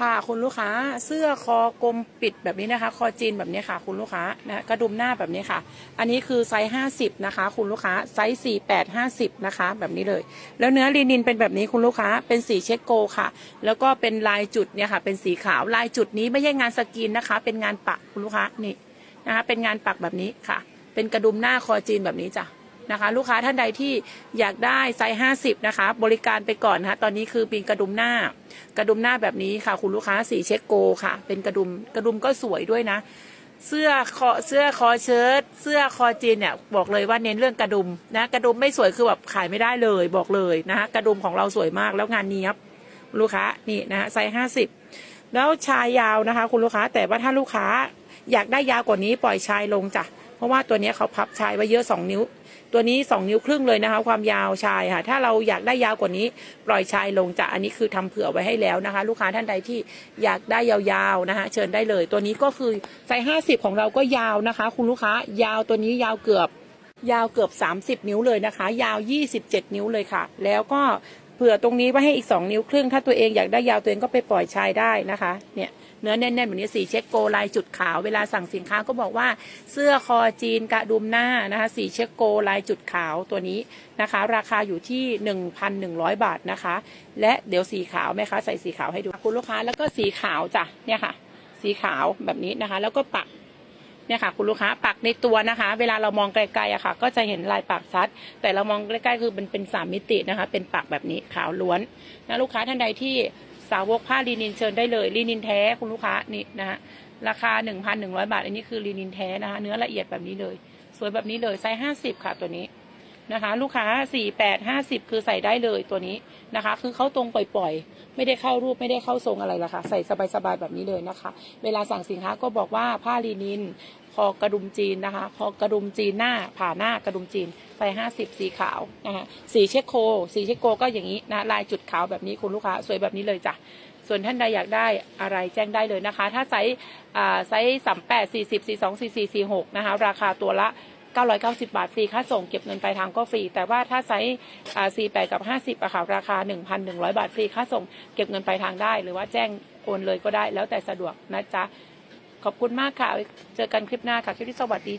ค่ะคุณลูกค้าเสื้อคอกลมปิดแบบนี้นะคะ คอจีนแบบนี้ค่ะ คุณลูกค้านะกระดุมหน้าแบบนี้ค่ะ อันนี้คือไซส์50นะคะ คุณลูกค้าไซส์48 50นะคะ แบบนี้เลย แล้วเนื้อลีนินเป็นแบบนี้คุณลูกค้าเป็นสีเช็คโกค่ะ แล้วก็เป็นลายจุดเนี่ยค่ะ เป็นสีขาวลายจุดนี้ไม่ใช่งานสกรีนนะคะ เป็นงานปักคุณลูกค้านี่นะคะเป็นงานปักแบบนี้ค่ะ เป็นกระดุมหน้าคอจีนแบบนี้จ้ะ นะคะ ลูกค้าท่านใดที่อยากได้ไซส์ 50 นะคะ บริการไปก่อนนะคะตอนนี้คือปีนกระดุมหน้า กระดุมหน้าแบบนี้ค่ะ คุณลูกค้าสีเช็คโกค่ะ เป็นกระดุมกระดุมก็สวยด้วยนะ เสื้อคอเสื้อคอเชิ้ตเสื้อคอจีนเนี่ยบอกเลยว่าเน้นเรื่องกระดุมนะกระดุมไม่สวยคือแบบขายไม่ได้เลยบอกเลยนะคะกระดุมของเราสวยมากแล้วงานเนี้ยบลูกค้านี่นะไซส์50แล้วชายยาวนะคะ คุณลูกค้าแต่ว่าถ้าลูกค้าอยากได้ยาวกว่านี้ปล่อยชายลงจ้ะ เพราะว่าตัวนี้เขาพับชายไว้เยอะ 2 นิ้ว ตัวนี้ 2 นิ้วครึ่งเลยนะคะ ความยาวชายค่ะ ถ้าเราอยากได้ยาวกว่านี้ปล่อยชายลงจ้ะอันนี้คือทำเผื่อไว้ให้แล้วนะคะ ลูกค้าท่านใดที่อยากได้ยาวๆนะคะ เชิญได้เลย ตัวนี้ก็คือไซส์50 ของเราก็ยาวนะคะ คุณลูกค้ายาวตัวนี้ยาวเกือบยาวเกือบ 30 นิ้วเลยนะคะ ยาว 27 นิ้วเลยค่ะ แล้วก็ ผื่อตรงนี้ไว้ให้อีก 2 นิ้วครึ่ง ถ้าตัวเองอยากได้ยาวตัวเองก็ไปปล่อยชายได้นะคะ เนี่ยเนื้อแน่นๆแบบนี้สีเช็คโกลายจุดขาว เวลาสั่งสินค้าก็บอกว่าเสื้อคอจีนกระดุมหน้านะคะ สีเช็คโกลายจุดขาวตัวนี้นะคะ ราคาอยู่ที่ 1,100 บาทนะคะ และเดี๋ยวสีขาวแม่ค้าใส่สีขาวให้ดูคุณลูกค้าแล้วก็สีขาวจ้ะเนี่ยค่ะ สีขาวแบบนี้นะคะ แล้วก็ปัก เนี่ยค่ะคุณลูกค้าปักในตัวนะคะ เวลาเรามองไกลๆอะค่ะ ก็จะเห็นลายปักชัด แต่เรามองใกล้ๆคือมันเป็นสามมิตินะคะ เป็นปักแบบนี้ขาวล้วนนะลูกค้าท่านใดที่สาวกผ้าลีนินเชิญได้เลยลีนินแท้คุณลูกค้านี่นะคะราคา 1,100 บาท อันนี้คือลีนินแท้นะคะ เนื้อละเอียดแบบนี้เลย สวยแบบนี้เลยไซส์50 ค่ะตัวนี้ นะคะ ลูกค้า48 50คือใส่ได้เลยตัวนี้นะคะ คือเขาตรงปล่อยๆ ไม่ได้เข้ารูปไม่ได้เข้าทรงอะไรละค่ะใส่สบายๆแบบนี้เลยนะคะ เวลาสั่งสินค้าก็บอกว่าผ้าลีนิน คอกระดุมจีนนะคะ คอกระดุมจีนหน้าผ่าหน้ากระดุมจีนใส่50สีขาวนะคะสีเช็คโค สีเช็คโคก็อย่างนี้นะลายจุดขาวแบบนี้คุณลูกค้าสวยแบบนี้เลยจ้ะส่วนท่านใดอยากได้อะไรแจ้งได้เลยนะคะ ถ้าไซส์อ่ไซส์สามแปดสี่สิบสี่สองสี่สี่สี่หกนะคะ ราคาตัวละ 990 บาทฟรีค่าส่งเก็บเงินปลายทางก็ฟรี แต่ว่าถ้าไซส์48 กับ 50อะค่ะราคา 1,100 บาทฟรีค่าส่งเก็บเงินปลายทางได้ หรือว่าแจ้งโอนเลยก็ได้แล้วแต่สะดวกนะจ๊ะขอบคุณมากค่ะ เจอกันคลิปหน้าค่ะคลิปที่สวัสดี